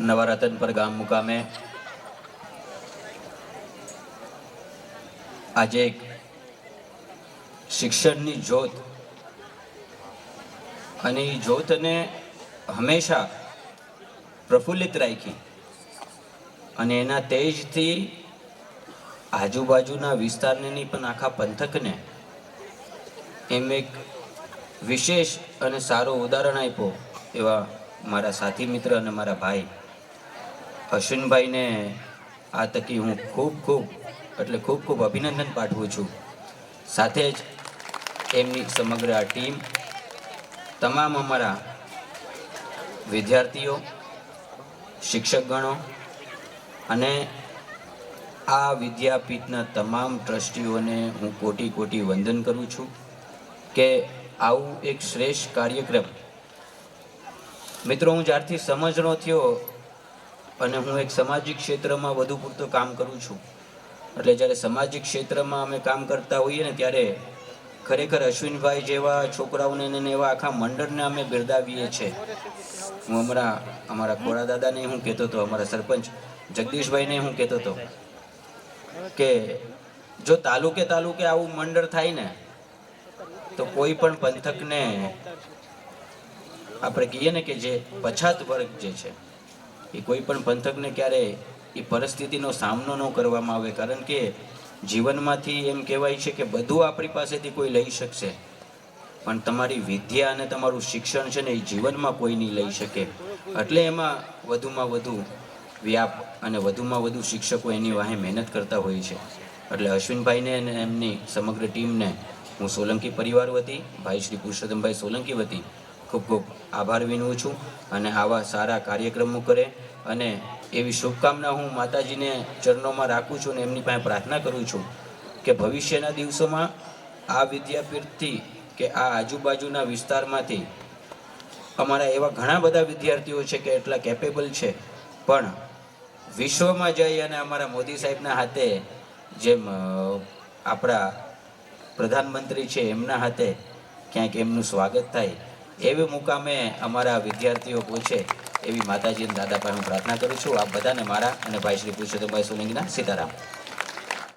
નવા રતનપર ગામ મુકામે આજે શિક્ષણની જ્યોત અને એ જ્યોતને હંમેશા પ્રફુલ્લિત રાખી અને એના તેજથી આજુબાજુના વિસ્તારને નહીં પણ આખા પંથકને એમ એક વિશેષ અને સારું ઉદાહરણ આપ્યો એવા મારા સાથી મિત્ર અને મારા ભાઈ અશ્વિનભાઈને આ તકી હું ખૂબ ખૂબ, એટલે ખૂબ ખૂબ અભિનંદન પાઠવું છું. સાથે જ એમની સમગ્ર આ ટીમ, તમામ અમારા વિદ્યાર્થીઓ, શિક્ષકગણો અને આ વિદ્યાપીઠના તમામ ટ્રસ્ટીઓને હું કોટી કોટી વંદન કરું છું કે આવું એક શ્રેષ્ઠ કાર્યક્રમ. મિત્રો, હું જ્યારથી સમજણો થયો અને હું એક સામાજિક ક્ષેત્રમાં વધુ પૂરતું કામ કરું છું. એટલે જ્યારે સામાજિક ક્ષેત્રમાં અમે કામ કરતા હોઈએ ને ત્યારે ખરેખર અશ્વિનભાઈ જેવા છોકરાઓને ને એવા આખા મંડળને અમે બિરદાવીએ છીએ હું હમણાં અમારા ખોડા દાદાને હું કહેતો હતો, અમારા સરપંચ જગદીશભાઈને હું કહેતો હતો કે જો તાલુકે તાલુકે આવું મંડળ થાય ને, તો કોઈ પણ પંથકને આપણે કહીએ ને કે જે પછાત વર્ગ જે છે એ કોઈ પણ પંથકને ક્યારે એ પરિસ્થિતિનો સામનો ન કરવામાં આવે. કારણ કે જીવનમાંથી એમ કહેવાય છે કે બધું આપણી પાસેથી કોઈ લઈ શકશે. પણ તમારી વિદ્યા અને તમારું શિક્ષણ છે ને એ જીવનમાં કોઈ નહીં લઈ શકે. એટલે એમાં વધુમાં વધુ વ્યાપ અને વધુમાં વધુ શિક્ષકો એની વાહે મહેનત કરતા હોય છે. એટલે અશ્વિનભાઈને અને એમની સમગ્ર ટીમને હું સોલંકી પરિવાર વતી, ભાઈ શ્રી પુરુષોત્તમભાઈ સોલંકી વતી ખૂબ ખૂબ આભાર વિનવું છું અને આવા સારા કાર્યક્રમો કરે અને એવી શુભકામના હું માતાજીને ચરણોમાં રાખું છું અને એમની પાસે પ્રાર્થના કરું છું કે ભવિષ્યના દિવસોમાં આ વિદ્યાપીઠથી કે આ આજુબાજુના વિસ્તારમાંથી અમારા એવા ઘણા બધા વિદ્યાર્થીઓ છે કે એટલા કેપેબલ છે. પણ વિશ્વમાં જઈ અને અમારા મોદી સાહેબના હાથે જેમ આપણા પ્રધાનમંત્રી છે એમના હાથે ક્યાંક એમનું સ્વાગત થાય એવી મુકામે અમારા વિદ્યાર્થીઓ પૂછે એવી માતાજી અને દાદા પાસે હું પ્રાર્થના કરું છું. આપ બધાને મારા અને ભાઈ શ્રી પુરુષોત્તમભાઈ સોલંકીના સીતારામ.